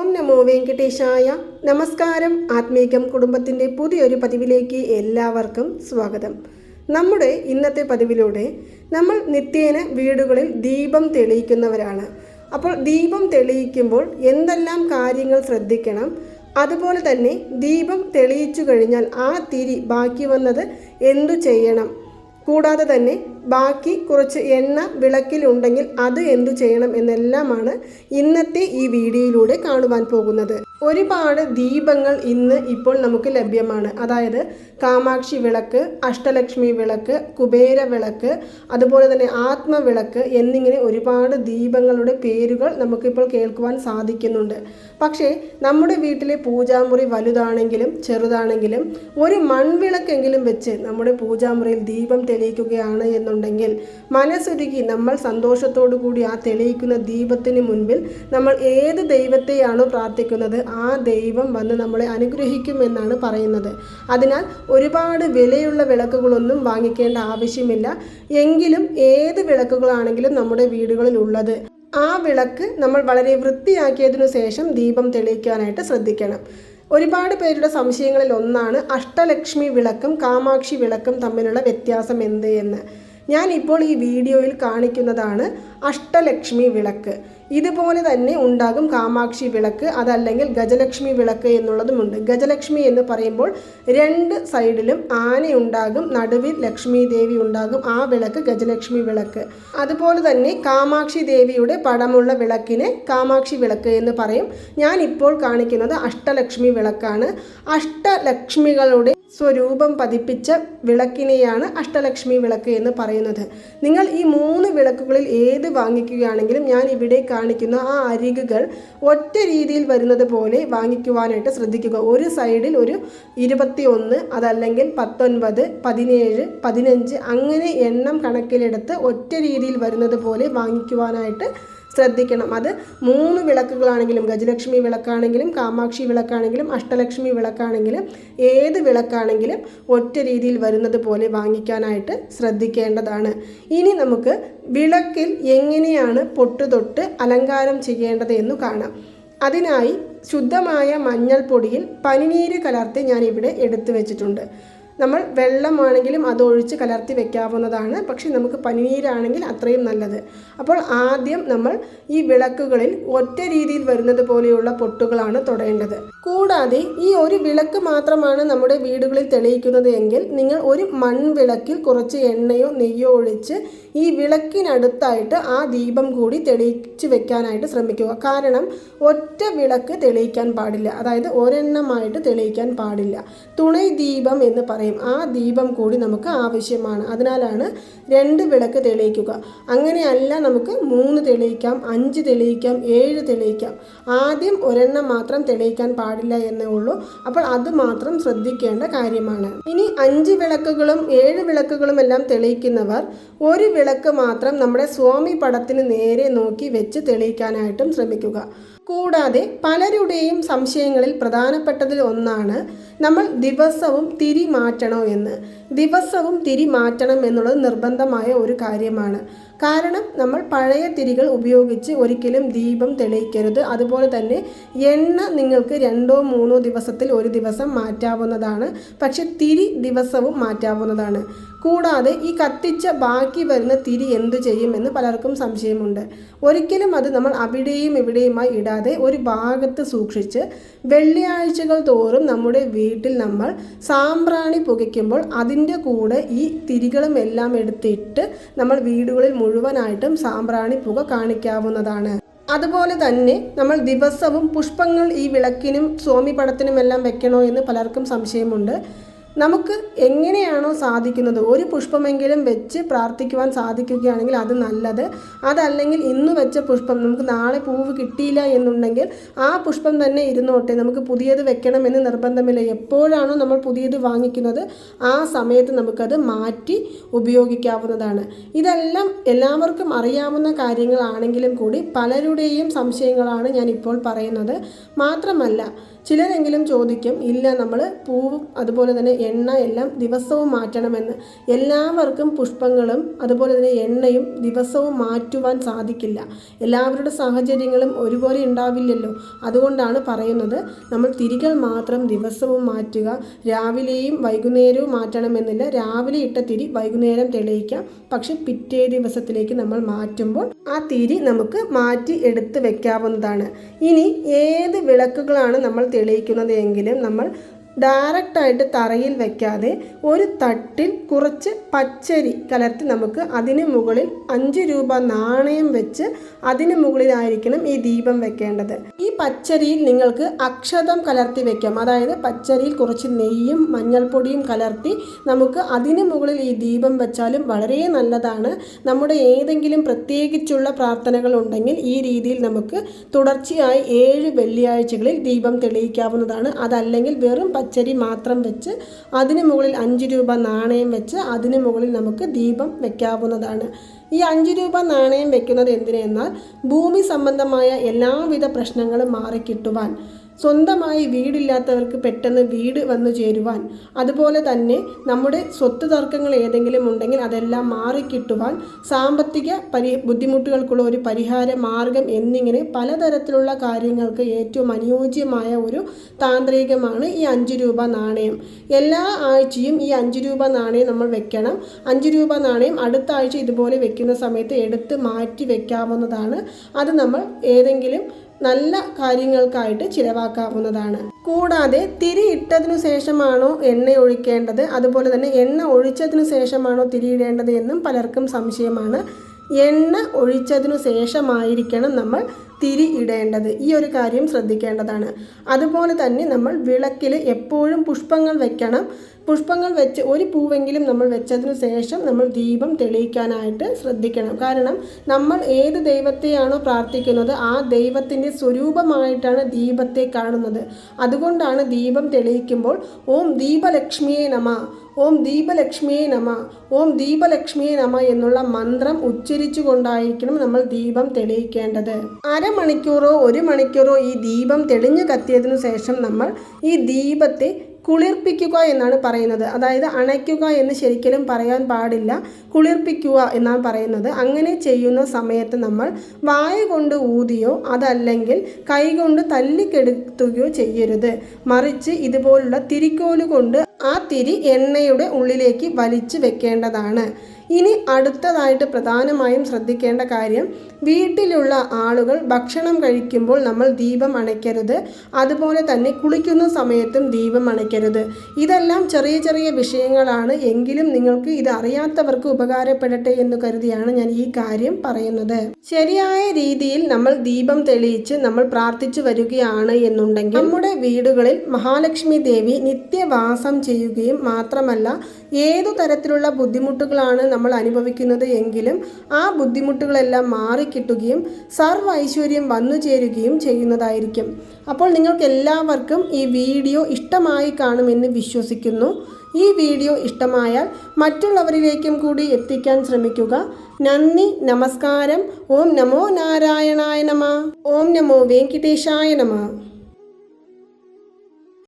ഓം നമോ വെങ്കടേശായ. നമസ്കാരം. ആത്മീകം കുടുംബത്തിന്റെ പുതിയൊരു പതിവിലേക്ക് എല്ലാവർക്കും സ്വാഗതം. നമ്മുടെ ഇന്നത്തെ പതിവിലൂടെ നമ്മൾ നിത്യേന വീടുകളിൽ ദീപം തെളിയിക്കുന്നവരാണ്. അപ്പോൾ ദീപം തെളിയിക്കുമ്പോൾ എന്തെല്ലാം കാര്യങ്ങൾ ശ്രദ്ധിക്കണം? അതുപോലെ തന്നെ ദീപം തെളിയിച്ചു കഴിഞ്ഞാൽ ആ തിരി ബാക്കി വന്നത് എന്തു ചെയ്യണം? കൂടാതെ തന്നെ ബാക്കി കുറച്ച് എണ്ണ വിളക്കിലുണ്ടെങ്കിൽ അത് എന്തു ചെയ്യണം എന്നെല്ലാമാണ് ഇന്നത്തെ ഈ വീഡിയോയിലൂടെ കാണുവാൻ പോകുന്നത്. ഒരുപാട് ദീപങ്ങൾ ഇന്ന് ഇപ്പോൾ നമുക്ക് ലഭ്യമാണ്. അതായത് കാമാക്ഷി വിളക്ക് അഷ്ടലക്ഷ്മി വിളക്ക് കുബേര വിളക്ക് അതുപോലെ തന്നെ ആത്മവിളക്ക് എന്നിങ്ങനെ ഒരുപാട് ദീപങ്ങളുടെ പേരുകൾ നമുക്കിപ്പോൾ കേൾക്കുവാൻ സാധിക്കുന്നുണ്ട്. പക്ഷേ നമ്മുടെ വീട്ടിലെ പൂജാമുറി വലുതാണെങ്കിലും ചെറുതാണെങ്കിലും ഒരു മൺവിളക്കെങ്കിലും വെച്ച് നമ്മുടെ പൂജാമുറിയിൽ ദീപം തെളിയിക്കുകയാണ് എന്നുണ്ടെങ്കിൽ മനസ്സൊരുക്കി നമ്മൾ സന്തോഷത്തോടു കൂടി ആ തെളിയിക്കുന്ന ദീപത്തിന് മുൻപിൽ നമ്മൾ ഏത് ദൈവത്തെയാണോ പ്രാർത്ഥിക്കുന്നത് ആ ദൈവം വന്ന് നമ്മളെ അനുഗ്രഹിക്കുമെന്നാണ് പറയുന്നത്. അതിനാൽ ഒരുപാട് വിലയുള്ള വിളക്കുകളൊന്നും വാങ്ങിക്കേണ്ട ആവശ്യമില്ല. എങ്കിലും ഏത് വിളക്കുകളാണെങ്കിലും നമ്മുടെ വീടുകളിൽ ഉള്ളത്. ആ വിളക്ക് നമ്മൾ വളരെ വൃത്തിയാക്കിയതിനു ശേഷം ദീപം തെളിയിക്കാനായിട്ട് ശ്രദ്ധിക്കണം. ഒരുപാട് പേരുടെ സംശയങ്ങളിൽ ഒന്നാണ് അഷ്ടലക്ഷ്മി വിളക്കും കാമാക്ഷി വിളക്കും തമ്മിലുള്ള വ്യത്യാസം എന്ത് എന്ന്. ഞാൻ ഇപ്പോൾ ഈ വീഡിയോയിൽ കാണിക്കുന്നതാണ് അഷ്ടലക്ഷ്മി വിളക്ക്. ഇതുപോലെ തന്നെ ഉണ്ടാകും കാമാക്ഷി വിളക്ക് അതല്ലെങ്കിൽ ഗജലക്ഷ്മി വിളക്ക് എന്നുള്ളതുമുണ്ട് ഗജലക്ഷ്മി എന്ന് പറയുമ്പോൾ രണ്ട് സൈഡിലും ആനയുണ്ടാകും നടുവിൽ ലക്ഷ്മി ദേവി ഉണ്ടാകും ആ വിളക്ക് ഗജലക്ഷ്മി വിളക്ക്. അതുപോലെ തന്നെ കാമാക്ഷി ദേവിയുടെ പടമുള്ള വിളക്കിനെ കാമാക്ഷി വിളക്ക് എന്ന് പറയും. ഞാൻ ഇപ്പോൾ കാണിക്കുന്നത് അഷ്ടലക്ഷ്മി വിളക്കാണ്. അഷ്ടലക്ഷ്മികളുടെ സ്വരൂപം പതിപ്പിച്ച വിളക്കിനെയാണ് അഷ്ടലക്ഷ്മി വിളക്ക് എന്ന് പറയുന്നത്. നിങ്ങൾ ഈ മൂന്ന് വിളക്കുകളിൽ ഏത് വാങ്ങിക്കുകയാണെങ്കിലും ഞാൻ ഇവിടെ കാണിക്കുന്ന ആ അരികുകൾ ഒറ്റ രീതിയിൽ വരുന്നത് പോലെ വാങ്ങിക്കുവാനായിട്ട് ശ്രദ്ധിക്കുക. ഒരു സൈഡിൽ ഒരു ഇരുപത്തി ഒന്ന് അതല്ലെങ്കിൽ പത്തൊൻപത് പതിനേഴ് പതിനഞ്ച് അങ്ങനെ എണ്ണം കണക്കിലെടുത്ത് ഒറ്റ രീതിയിൽ വരുന്നത് പോലെ വാങ്ങിക്കുവാനായിട്ട് ശ്രദ്ധിക്കണം. അത് മൂന്ന് വിളക്കുകളാണെങ്കിലും ഗജലക്ഷ്മി വിളക്കാണെങ്കിലും കാമാക്ഷി വിളക്കാണെങ്കിലും അഷ്ടലക്ഷ്മി വിളക്കാണെങ്കിലും ഏത് വിളക്കാണെങ്കിലും ഒറ്റ രീതിയിൽ വരുന്നത് പോലെ വാങ്ങിക്കാനായിട്ട് ശ്രദ്ധിക്കേണ്ടതാണ്. ഇനി നമുക്ക് വിളക്കിൽ എങ്ങനെയാണ് പൊട്ടുതൊട്ട് അലങ്കാരം ചെയ്യേണ്ടത് എന്ന് കാണാം. അതിനായി ശുദ്ധമായ മഞ്ഞൾപ്പൊടിയിൽ പനിനീര് കലർത്തി ഞാനിവിടെ എടുത്തു വെച്ചിട്ടുണ്ട്. നമ്മൾ വെള്ളമാണെങ്കിലും അത് ഒഴിച്ച് കലർത്തി വെക്കാവുന്നതാണ്. പക്ഷേ നമുക്ക് പനിനീരാണെങ്കിൽ അത്രയും നല്ലത്. അപ്പോൾ ആദ്യം നമ്മൾ ഈ വിളക്കുകളിൽ ഒറ്റ രീതിയിൽ വരുന്നത് പോലെയുള്ള പൊട്ടുകളാണ് തൊടേണ്ടത്. കൂടാതെ ഈ ഒരു വിളക്ക് മാത്രമാണ് നമ്മുടെ വീടുകളിൽ തെളിയിക്കുന്നത് എങ്കിൽ നിങ്ങൾ ഒരു മൺവിളക്കിൽ കുറച്ച് എണ്ണയോ നെയ്യോ ഒഴിച്ച് ഈ വിളക്കിനടുത്തായിട്ട് ആ ദീപം കൂടി തെളിയിച്ച് വെക്കാനായിട്ട് ശ്രമിക്കുക. കാരണം ഒറ്റ വിളക്ക് തെളിയിക്കാൻ പാടില്ല. അതായത് ഒരെണ്ണമായിട്ട് തെളിയിക്കാൻ പാടില്ല. തുണൈ ദീപം എന്ന് പറയും. ആ ദീപം കൂടി നമുക്ക് ആവശ്യമാണ്. അതിനാലാണ് രണ്ട് വിളക്ക് തെളിയിക്കുക. അങ്ങനെയല്ല നമുക്ക് മൂന്ന് തെളിയിക്കാം അഞ്ച് തെളിയിക്കാം ഏഴ് തെളിയിക്കാം. ആദ്യം ഒരെണ്ണം മാത്രം തെളിയിക്കാൻ പാടില്ല. എന്നേ ഉള്ളൂ. അപ്പോൾ അത് മാത്രം ശ്രദ്ധിക്കേണ്ട കാര്യമാണ്. ഇനി അഞ്ച് വിളക്കുകളും ഏഴ് വിളക്കുകളും എല്ലാം തെളിയിക്കുന്നവർ ഒരു വിളക്ക് മാത്രം നമ്മുടെ സ്വാമി പടത്തിന് നേരെ നോക്കി വെച്ച് തെളിയിക്കാനായിട്ടും ശ്രമിക്കുക. കൂടാതെ പലരുടെയും സംശയങ്ങളിൽ പ്രധാനപ്പെട്ടതിൽ ഒന്നാണ് നമ്മൾ ദിവസവും തിരി മാറ്റണോ എന്ന്. ദിവസവും തിരി മാറ്റണം എന്നുള്ളത് നിർബന്ധമായ ഒരു കാര്യമാണ്. കാരണം നമ്മൾ പഴയ തിരികൾ ഉപയോഗിച്ച് ഒരിക്കലും ദീപം തെളിയിക്കരുത്. അതുപോലെ തന്നെ എണ്ണ നിങ്ങൾക്ക് രണ്ടോ മൂന്നോ ദിവസത്തിൽ ഒരു ദിവസം മാറ്റാവുന്നതാണ്. പക്ഷെ തിരി ദിവസവും മാറ്റാവുന്നതാണ്. കൂടാതെ ഈ കത്തിച്ച ബാക്കി വരുന്ന തിരി എന്തു ചെയ്യുമെന്ന് പലർക്കും സംശയമുണ്ട്. ഒരിക്കലും അത് നമ്മൾ അവിടെയും ഇവിടെയുമായി ഇടാതെ ഒരു ഭാഗത്ത് സൂക്ഷിച്ച് വെള്ളിയാഴ്ചകൾ തോറും നമ്മുടെ വീട്ടിൽ നമ്മൾ സാമ്പ്രാണി പുകയ്ക്കുമ്പോൾ അതിന്റെ കൂടെ ഈ തിരികളും എല്ലാം എടുത്തിട്ട് നമ്മൾ വീടുകളിൽ മുഴുവനായിട്ടും സാമ്പ്രാണി പുക കാണിക്കാവുന്നതാണ്. അതുപോലെ തന്നെ നമ്മൾ ദിവസവും പുഷ്പങ്ങൾ ഈ വിളക്കിനും സ്വാമി പടത്തിനുമെല്ലാം വെക്കണോ എന്ന് പലർക്കും സംശയമുണ്ട്. നമുക്ക് എങ്ങനെയാണോ സാധിക്കുന്നത്? ഒരു പുഷ്പമെങ്കിലും വെച്ച് പ്രാർത്ഥിക്കുവാൻ സാധിക്കുകയാണെങ്കിൽ അത് നല്ലത്. അതല്ലെങ്കിൽ ഇന്ന് വെച്ച പുഷ്പം നമുക്ക് നാളെ പൂവ് കിട്ടിയില്ല എന്നുണ്ടെങ്കിൽ ആ പുഷ്പം തന്നെ ഇരുന്നോട്ടെ. നമുക്ക് പുതിയത് വെക്കണമെന്ന് നിർബന്ധമില്ല. എപ്പോഴാണോ നമ്മൾ പുതിയത് വാങ്ങിക്കുന്നത് ആ സമയത്ത് നമുക്കത് മാറ്റി ഉപയോഗിക്കാവുന്നതാണ്. ഇതെല്ലാം എല്ലാവർക്കും അറിയാവുന്ന കാര്യങ്ങളാണെങ്കിലും കൂടി പലരുടെയും സംശയങ്ങളാണ് ഞാൻ ഇപ്പോൾ പറയുന്നത്. മാത്രമല്ല ചിലരെങ്കിലും ചോദിക്കും ഇല്ല നമ്മൾ പൂവും അതുപോലെ തന്നെ എണ്ണ എല്ലാം ദിവസവും മാറ്റണമെന്ന്. എല്ലാവർക്കും പുഷ്പങ്ങളും അതുപോലെ തന്നെ എണ്ണയും ദിവസവും മാറ്റുവാൻ സാധിക്കില്ല. എല്ലാവരുടെ സാഹചര്യങ്ങളും ഒരുപോലെ ഉണ്ടാവില്ലല്ലോ. അതുകൊണ്ടാണ് പറയുന്നത് നമ്മൾ തിരികൾ മാത്രം ദിവസവും മാറ്റുക രാവിലെയും വൈകുന്നേരവും മാറ്റണമെന്നില്ല. രാവിലെ ഇട്ട തിരി വൈകുന്നേരം തെളിയിക്കാം. പക്ഷെ പിറ്റേ ദിവസത്തിലേക്ക് നമ്മൾ മാറ്റുമ്പോൾ ആ തിരി നമുക്ക് മാറ്റി എടുത്ത് വെക്കാവുന്നതാണ്. ഇനി ഏത് വിളക്കുകളാണ് നമ്മൾ തെളിയിക്കുന്നത് എങ്കിലും നമ്മൾ ഡയറക്റ്റായിട്ട് തറയിൽ വെക്കാതെ ഒരു തട്ടിൽ കുറച്ച് പച്ചരി കലർത്തി നമുക്ക് അതിന് മുകളിൽ അഞ്ച് രൂപ നാണയം വെച്ച് അതിന് മുകളിലായിരിക്കണം ഈ ദീപം വെക്കേണ്ടത്. ഈ പച്ചരിയിൽ നിങ്ങൾക്ക് അക്ഷതം കലർത്തി വെക്കാം. അതായത് പച്ചരിയിൽ കുറച്ച് നെയ്യും മഞ്ഞൾപ്പൊടിയും കലർത്തി നമുക്ക് അതിന് മുകളിൽ ഈ ദീപം വെച്ചാലും വളരെ നല്ലതാണ്. നമ്മുടെ ഏതെങ്കിലും പ്രത്യേകിച്ചുള്ള പ്രാർത്ഥനകൾ ഉണ്ടെങ്കിൽ ഈ രീതിയിൽ നമുക്ക് തുടർച്ചയായി ഏഴ് വെള്ളിയാഴ്ചകളിൽ ദീപം തെളിയിക്കാവുന്നതാണ്. അതല്ലെങ്കിൽ വെറും പച്ചരി മാത്രം വെച്ച് അതിന് മുകളിൽ അഞ്ച് രൂപ നാണയം വെച്ച് അതിന് മുകളിൽ നമുക്ക് ദീപം വെക്കാവുന്നതാണ്. ഈ അഞ്ച് രൂപ നാണയം വെക്കുന്നത് എന്തിനെന്നാൽ ഭൂമി സംബന്ധമായ എല്ലാവിധ പ്രശ്നങ്ങളും മാറിക്കിട്ടുവാൻ. സ്വന്തമായി വീടില്ലാത്തവർക്ക് പെട്ടെന്ന് വീട് വന്നു ചേരുവാൻ. അതുപോലെ തന്നെ നമ്മുടെ സ്വത്ത് തർക്കങ്ങൾ ഏതെങ്കിലും ഉണ്ടെങ്കിൽ അതെല്ലാം മാറിക്കിട്ടുവാൻ സാമ്പത്തിക പരി ബുദ്ധിമുട്ടുകൾക്കുള്ള ഒരു പരിഹാര മാർഗം എന്നിങ്ങനെ പലതരത്തിലുള്ള കാര്യങ്ങൾക്ക് ഏറ്റവും അനുയോജ്യമായ ഒരു താന്ത്രികമാണ് ഈ അഞ്ച് രൂപ നാണയം. എല്ലാ ആഴ്ചയും ഈ അഞ്ച് രൂപ നാണയം നമ്മൾ വെക്കണം. അഞ്ച് രൂപ നാണയം അടുത്ത ആഴ്ച ഇതുപോലെ വെക്കുന്ന സമയത്ത് എടുത്ത് മാറ്റി വെക്കാവുന്നതാണ്. അത് നമ്മൾ ഏതെങ്കിലും നല്ല കാര്യങ്ങൾക്കായിട്ട് ചിലവാക്കാവുന്നതാണ്. കൂടാതെ തിരി ഇട്ടതിനു ശേഷമാണോ എണ്ണ ഒഴിക്കേണ്ടത്? അതുപോലെ തന്നെ എണ്ണ ഒഴിച്ചതിനു ശേഷമാണോ തിരിയിടേണ്ടത് എന്നും പലർക്കും സംശയമാണ്. എണ്ണ ഒഴിച്ചതിനു ശേഷമായിരിക്കണം നമ്മൾ തിരി ഇടേണ്ടത് ഈ ഒരു കാര്യം ശ്രദ്ധിക്കേണ്ടതാണ്. അതുപോലെ തന്നെ നമ്മൾ വിളക്കിൽ എപ്പോഴും പുഷ്പങ്ങൾ വെക്കണം. പുഷ്പങ്ങൾ വെച്ച് ഒരു പൂവെങ്കിലും നമ്മൾ വെച്ചതിനു ശേഷം നമ്മൾ ദീപം തെളിയിക്കാനായിട്ട് ശ്രദ്ധിക്കണം. കാരണം നമ്മൾ ഏത് ദൈവത്തെയാണോ പ്രാർത്ഥിക്കുന്നത് ആ ദൈവത്തിന്റെ സ്വരൂപമായിട്ടാണ് ദീപത്തെ കാണുന്നത്. അതുകൊണ്ടാണ് ദീപം തെളിയിക്കുമ്പോൾ ഓം ദീപലക്ഷ്മിയെ നമ ഓം ദീപലക്ഷ്മിയെ നമ. ഓം ദീപലക്ഷ്മിയെ നമ എന്നുള്ള മന്ത്രം ഉച്ചരിച്ചു കൊണ്ടായിരിക്കണം നമ്മൾ ദീപം തെളിയിക്കേണ്ടത്. അരമണിക്കൂറോ ഒരു മണിക്കൂറോ ഈ ദീപം തെളിഞ്ഞു കത്തിയതിനു ശേഷം നമ്മൾ ഈ ദീപത്തെ കുളിർപ്പിക്കുക എന്നാണ് പറയുന്നത്. അതായത് അണയ്ക്കുക എന്ന് ശരിക്കലും പറയാൻ പാടില്ല. കുളിർപ്പിക്കുക എന്നാണ് പറയുന്നത്. അങ്ങനെ ചെയ്യുന്ന സമയത്ത് നമ്മൾ വായ കൊണ്ട് ഊതിയോ അതല്ലെങ്കിൽ കൈകൊണ്ട് തല്ലിക്കെടുത്തുകയോ ചെയ്യരുത്. മറിച്ച് ഇതുപോലുള്ള തിരിക്കോൽ കൊണ്ട് ആ തിരി എണ്ണയുടെ ഉള്ളിലേക്ക് വലിച്ചു വെക്കേണ്ടതാണ്. ഇനി അടുത്തതായിട്ട് പ്രധാനമായും ശ്രദ്ധിക്കേണ്ട കാര്യം വീട്ടിലുള്ള ആളുകൾ ഭക്ഷണം കഴിക്കുമ്പോൾ നമ്മൾ ദീപം അണയ്ക്കരുത്. അതുപോലെ തന്നെ കുളിക്കുന്ന സമയത്തും ദീപം അണയ്ക്കരുത്. ഇതെല്ലാം ചെറിയ ചെറിയ വിഷയങ്ങളാണ്. എങ്കിലും നിങ്ങൾക്ക് ഇത് അറിയാത്തവർക്ക് ഉപകാരപ്പെടട്ടെ എന്ന് കരുതിയാണ് ഞാൻ ഈ കാര്യം പറയുന്നത്. ശരിയായ രീതിയിൽ നമ്മൾ ദീപം തെളിയിച്ച് നമ്മൾ പ്രാർത്ഥിച്ചു വരികയാണ് എന്നുണ്ടെങ്കിൽ നമ്മുടെ വീടുകളിൽ മഹാലക്ഷ്മി ദേവി നിത്യവാസം ചെയ്യുകയും മാത്രമല്ല ഏതു തരത്തിലുള്ള ബുദ്ധിമുട്ടുകളാണ് നമ്മൾ അനുഭവിക്കുന്നത് എങ്കിലും ആ ബുദ്ധിമുട്ടുകളെല്ലാം മാറിക്കിട്ടുകയും സർവ ഐശ്വര്യം വന്നു ചേരുകയും ചെയ്യുന്നതായിരിക്കും. അപ്പോൾ നിങ്ങൾക്ക് എല്ലാവർക്കും ഈ വീഡിയോ ഇഷ്ടമായി കാണുമെന്ന് വിശ്വസിക്കുന്നു. ഈ വീഡിയോ ഇഷ്ടമായാൽ മറ്റുള്ളവരിലേക്കും കൂടി എത്തിക്കാൻ ശ്രമിക്കുക. നന്ദി നമസ്കാരം. ഓം നമോ നാരായണായ നമ. ഓം നമോ വെങ്കിടേശായ നമ.